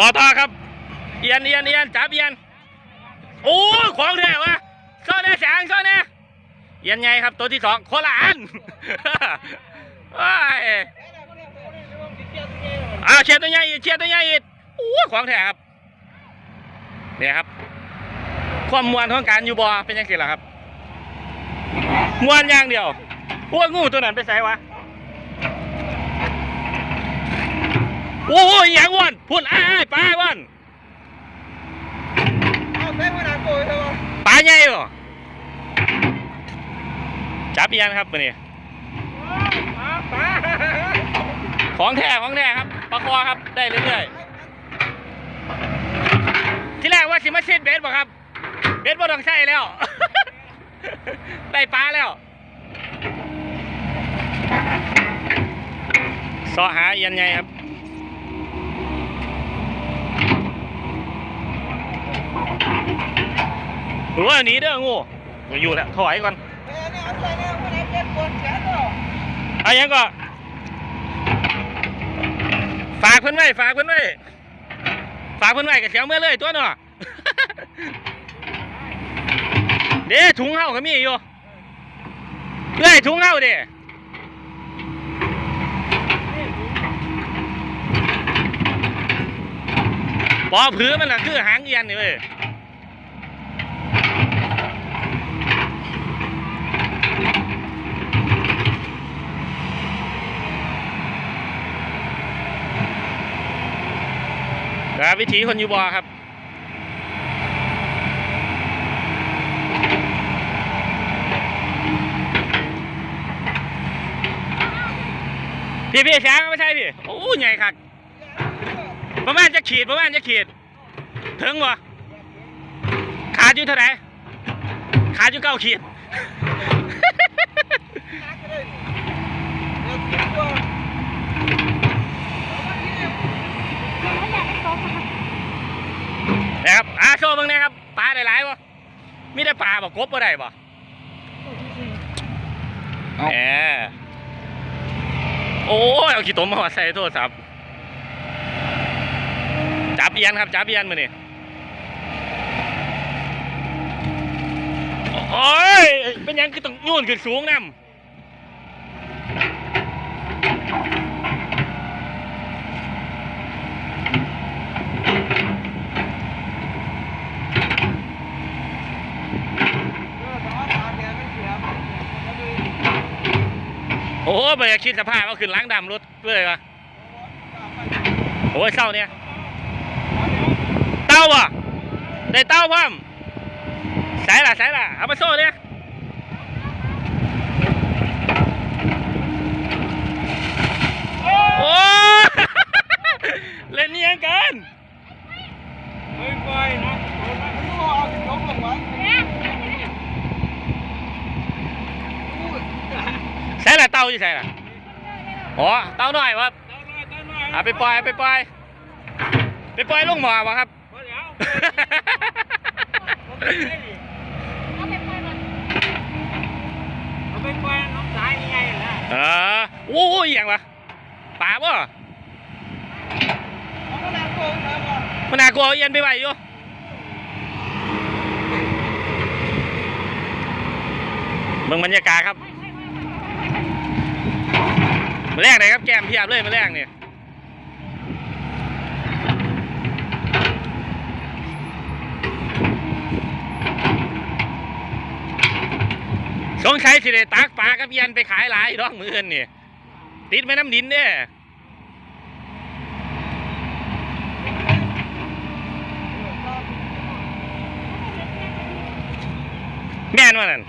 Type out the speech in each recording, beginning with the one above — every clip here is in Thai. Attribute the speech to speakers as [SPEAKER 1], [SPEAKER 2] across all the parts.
[SPEAKER 1] ต่อต่อครับ เอียนเอียนเอียนจับเอียน โอ้ของแท้วะซ่อนแน่แสงซ่อนแน่เอียนไงครับตัวที่สองโคละอันว้ายอ้าวเชียร์ตัวใหญ่อีกเชียร์ตัวใหญ่อีกโอ้ของแท้ครับเนี่ยครับ ความมวลของการอยู่บอเป็นยังไงล่ะครับมวนอย่างเดียวโอ้ยงูตัวนั้นไปใส่วะ โอ้ยอย่างวันพุ่นอ้ายปลาวัน
[SPEAKER 2] เอาใส่มาหนาโกยเถอะวะ
[SPEAKER 1] ปลาใหญ่บ่จับเอียนครับมือนี้
[SPEAKER 2] ปลาปลา
[SPEAKER 1] ของแท้ของแท้ครับปลาคอครับได้เรื่อยๆที่แรกว่าสิมาซีดเบสบ่ครับ เบสบ่ต้องใช้แล้ว ได้ปลาแล้วเสอหาเอียนไงครับ หรือว่าหนีเด้องูม่อยู่แล้วถอยก่อน
[SPEAKER 2] เอ้ยเนี่ยเอาใส่เนี่ยมันให้เจ็บปวดแขนเนาะ
[SPEAKER 1] เอายังก็ฝากเพิ่อนไว้ฝากเพิ่อนไว้ฝากเพิ่อนไว้กับเสียวเมื่อเลยตัวเนาะเด้ถุงเฮาก็มีอยู่เอ้ยถุงเฮาเด้ปอผือมันน่ะคือหางเอียนนี่เว้ย ครับวิถีคนอยู่บ่อครับพี่พี่ช้างไม่ใช่พี่โอ้ใหญ่คักประมาณจะขีดประมาณจะขีด ถึงวะขาดอยู่เท่าไหร่ขาดอยู่เก้าขีด
[SPEAKER 2] นักเลยเดี๋ยวกินตัวเอามาที่นี่
[SPEAKER 1] นะครับอ่าโชว์เบิ่งหนะครับปลาได้หลายบ่มีแต่ปลาบ่กบบ่ได้บ่แหมโอ้ยเอาขี้ตมมาใส่โทรศัพท์จับเอียนครับจับเอียนมานี่โอ้ย เป็นหยังคือต้องโยนขึ้นสูงนำ โอ้ยบ่อยากคิดสภาพเอาขึ้นล้างดำรถเลยวะโอ้ยเศร้าเนี่ย เต้าอะได้เต้าพ่อมใส่ละใส่ละเอาไปโซ่เนี่ยโอ้ เล่นนี่ยังกัน
[SPEAKER 2] เฮ้ยไปนะเอามาเอาที่ยกลงไว้อู้ย
[SPEAKER 1] ใส่ละเต้าอยู่ ใส่ละอ๋อเต้าหน่อยวะ
[SPEAKER 2] เต้าหน่อยเต้าหน่อย
[SPEAKER 1] เอาไปปล่อยเอาไปปล่อยไปปล่อยลงหมอวะครับ
[SPEAKER 2] เดี๋ยวเอาไปปล่อยน้องสายยังไงล่ะ
[SPEAKER 1] เออโอ้ยอหย่างวะป่าบ่
[SPEAKER 2] เอาขนาดโกงนะก่อน
[SPEAKER 1] มันน่ากลัวเอาเอีย็นไปไหวอยู่เบิ่งบรรยากาศครับ มาแรกเลยครับแก้มเพียบเลยมาแรกเนี่ยสงสัยสิได้ตักปลากับเอีย็นไปขายหลายร้องมืออื่นนี่ติดแม่น้ำดินเด้แม่นว่านั่น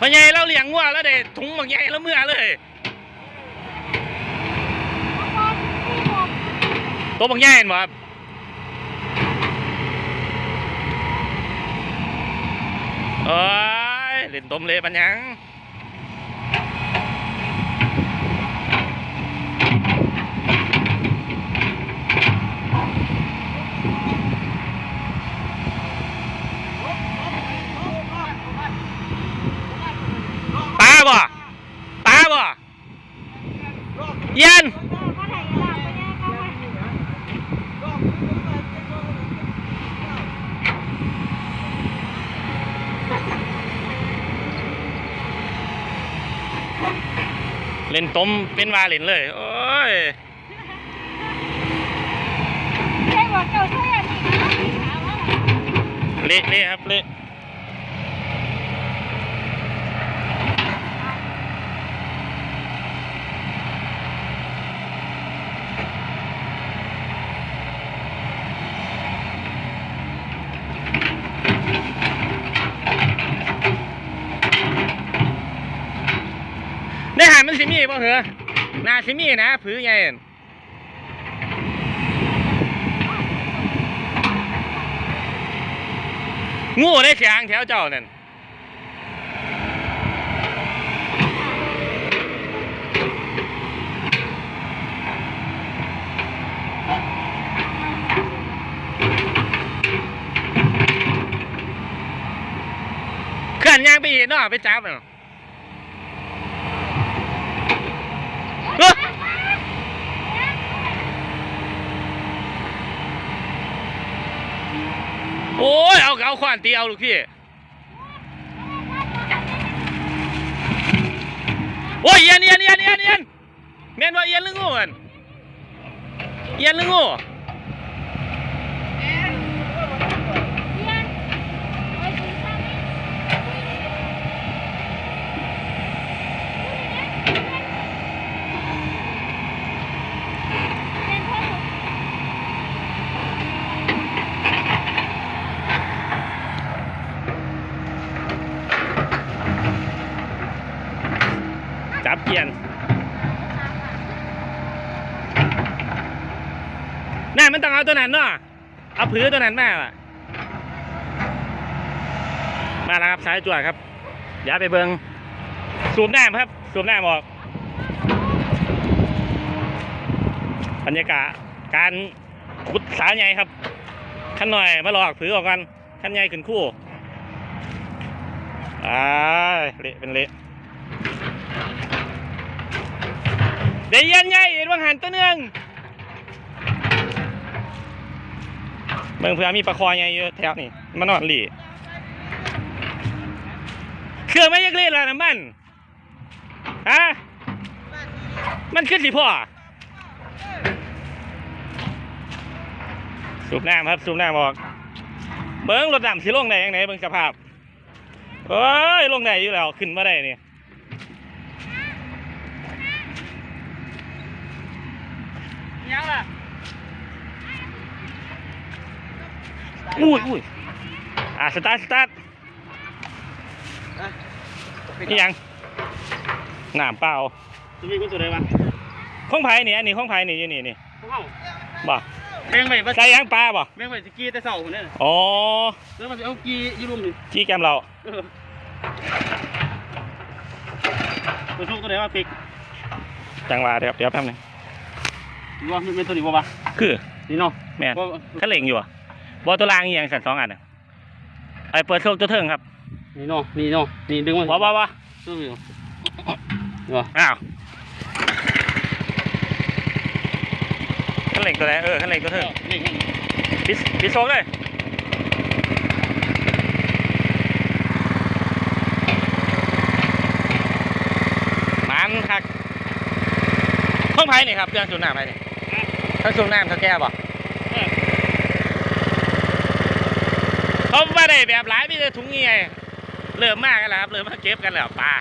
[SPEAKER 1] พอใหญ่เราเลี้ย งวัวแล้วเด็ถุงบางใหญ่แล้วเมื่อเลยตัวบางใหญ่เห็นไหมครับเอ้ยเล่นต้มเละปัญญัง บ่ปลาบ่เอี ยนเล่นต้มเป็นวาเล่นเลย โอ้ยเละเละครับเละาดมันสิมีบ่เหรอนาสิมีนะผือใหญ่นั่นงูได้เสียงแถวเจ้านั่นเคลื่อนยางไปอีกเนาะไปจับเนาะเอ้อโอ้ย เอาขวานตีเอาลูกพี่โอ้ยเอียนเอียนเอียนเอียนเอียนแม่นว่าเอียนหรืองูมันเอียนหรืองูจับเกียนน่ามันต้อง เอาตัวนั้นเนาะเอาผือตัวนั้นมาว่ะมาแล้วครับสายจวดครับอย่าไปเบิงสูบน้ำครับ สูบน้ำออกบรรยากาศการขุดสาใหญ่ครับขั้นหน่อยมาหลอกผือออกกันขั้นใหญ่ขึ้นคู่อ่าเละเป็นเละเดี๋ยวย็นใหญ่เอ็ดวังหันตัวหนึ่ง เบิ่งเพื่อมีปลาคอใหญ่เยอะแถวนี่มานอนหลีเครื่องไม่ยักเล่นแล้วนะมันฮะมันขึ้นสิพ่อสูบน้ำครับสูบน้ำออกเบิ้งรถดำสิลงได้ยังไงเบิ้งสภาพเอ้ยลงได้อยู่แล้วขึ้นมาได้เนี่
[SPEAKER 2] ยงล่ะ
[SPEAKER 1] อุ้ยอุ้ยอะสตาร์ทสตาร์ทนี่ยังน้ำเปล่า
[SPEAKER 2] จะมีคนตัวใดวะ
[SPEAKER 1] ข้องไผ่นี่อันนี้ข้องไผ่นี่อยู่นี่นี่
[SPEAKER 2] พวกเขา
[SPEAKER 1] บ่
[SPEAKER 2] แม่งไปบ่
[SPEAKER 1] ใส่ยังปลาบ่
[SPEAKER 2] แม่งไปสกีแต่เสาคนนี้
[SPEAKER 1] อ๋อ
[SPEAKER 2] แล้วมันจะเอากีอยู่รุมนี่
[SPEAKER 1] จี้แกมเรา
[SPEAKER 2] เออตัวโชคตัวไหนวะปิก
[SPEAKER 1] จังหวะเดี๋ยวเดี๋ยวแป๊บนึง
[SPEAKER 2] หรือว่ามันเป็นตัวนี้บ่วะ
[SPEAKER 1] คือ
[SPEAKER 2] นี่เนาะ
[SPEAKER 1] แม่น
[SPEAKER 2] บ่
[SPEAKER 1] ถ้าเหล่งอยู่อะ บอตัวรางอีหยังสั่นสองอันน่ะไอ้เปิดโชคตัวเทิงครับ
[SPEAKER 2] นี่เนาะนี่เนาะนี่ดึงมัน
[SPEAKER 1] บ่บ่บ่
[SPEAKER 2] ตัวนี้เนาะ
[SPEAKER 1] อ้าวขันเหล่งตัวไหนเออขันเหล่งตัวเทิง
[SPEAKER 2] นี่
[SPEAKER 1] ปิดปิดโชคเลยมันคักข้องไผ่นี่ครับเครื่องสูบน้ำไผ่นี่เครื่องสูบน้ำเขาแก้บ่ เขาไม่ได้แบบหลายมีแต่ถุงเงี้ยเริ่มมากกันแล้วครับเริ่มมาเก็บกันแล้วปลา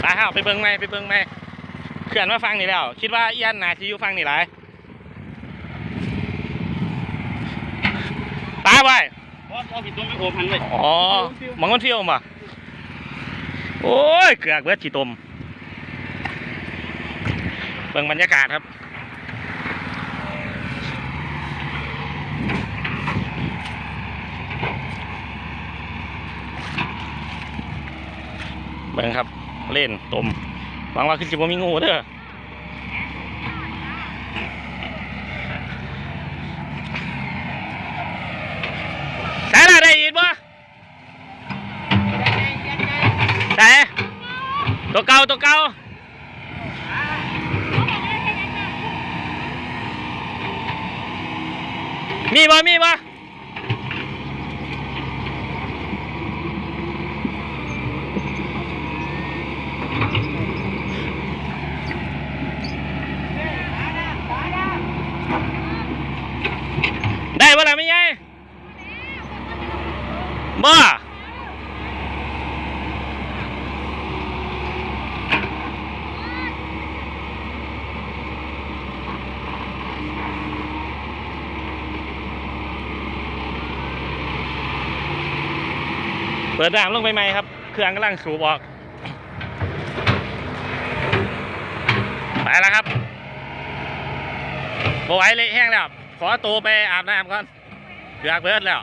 [SPEAKER 1] ไปครับไปเบิ้งไหมไปเบิ้งไหมเขื่อนมาฟังนี่แล้ว คิดว่าเอี้ยันนาที่อยู่ฟังนี่หลายตาไว้
[SPEAKER 2] เพราะเอาผิดตัวไม่โอพันเลย
[SPEAKER 1] อ๋อหมองคนเที่ยวมาโอ้ยเกือกเบิดจีตมเบิ่งบรรยากาศครับเบิ่งครับเล่นตมหวังว่าคือจิบมีงูเด้อใช่ละได้ยินบ่ได้ตัวเก่าตัวเก่า บ่มีบ่ได้บ่ล่ะไม่ใหญ่บ่ เปิดน้ำลงไปไหมครับ เครื่องกำลังสูบออก ไปแล้วครับบไหวเละแห้งแล้ว ขอตัวไปอาบน้ำก่อนเกือกเบิดแล้ว